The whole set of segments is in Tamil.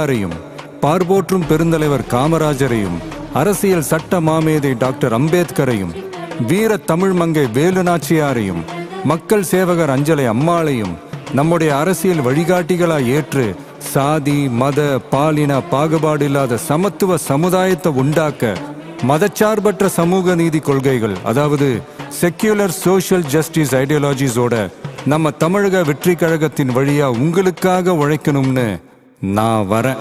பெரியாரையும் பார்போற்றும் பெருந்தலைவர் காமராஜரையும் அரசியல் சட்ட மாமேதை டாக்டர் அம்பேத்கரையும் வீர தமிழ் மங்கை வேலு நாச்சியாரையும் மக்கள் சேவகர் அஞ்சலை அம்மாளையும் நம்முடைய அரசியல் வழிகாட்டிகளாய் ஏற்று சாதி மத பாலின பாகுபாடு இல்லாத சமத்துவ சமுதாயத்தை உண்டாக்க மதச்சார்பற்ற சமூக நீதி கொள்கைகள் அதாவது செக்யூலர் சோஷியல் ஜஸ்டிஸ் ஐடியாலஜிஸோட நம்ம தமிழக வெற்றி கழகத்தின் வழியா உங்களுக்காக உழைக்கணும்னு ਨਾ ਵਰ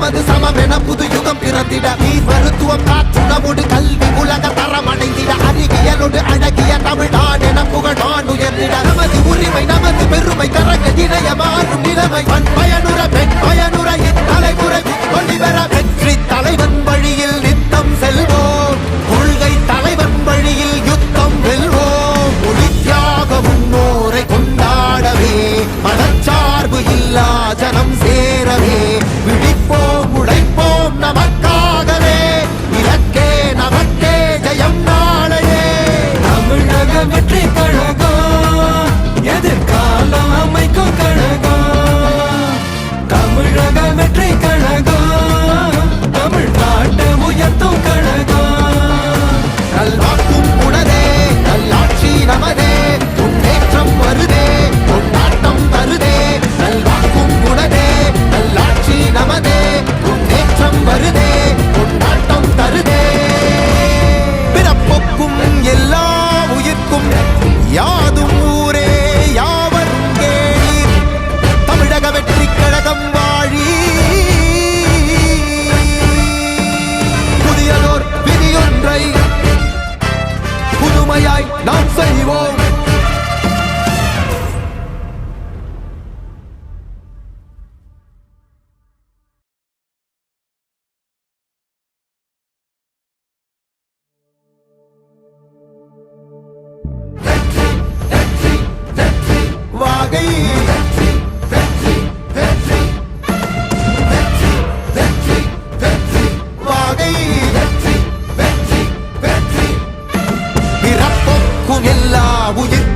நமது சமமென புது யுகம் பிறந்திட. நீ மருத்துவம் காற்றுணவோடு கல்வி உலக தரம் அடைந்திட அறிவியலோடு அழகிய தமிழ்நாடு என புகழான் உயர்ந்திட. நமது உரிமை நமது பெருமை கரக இணைய மாறும் நிலைமை. பண் பயனுற பெண் பயனுற இத்தலைமுறை ஒளிவர வெற்றி தலைவன் வழியில் நித்தம் செல்வோம். கொள்கை தலைவன் வழியில் யுத்தம் வெல்வோம். மொழி முன்னோரை கொண்டாடவே. மனச்சார்பு இல்லா ஜனம் 바보의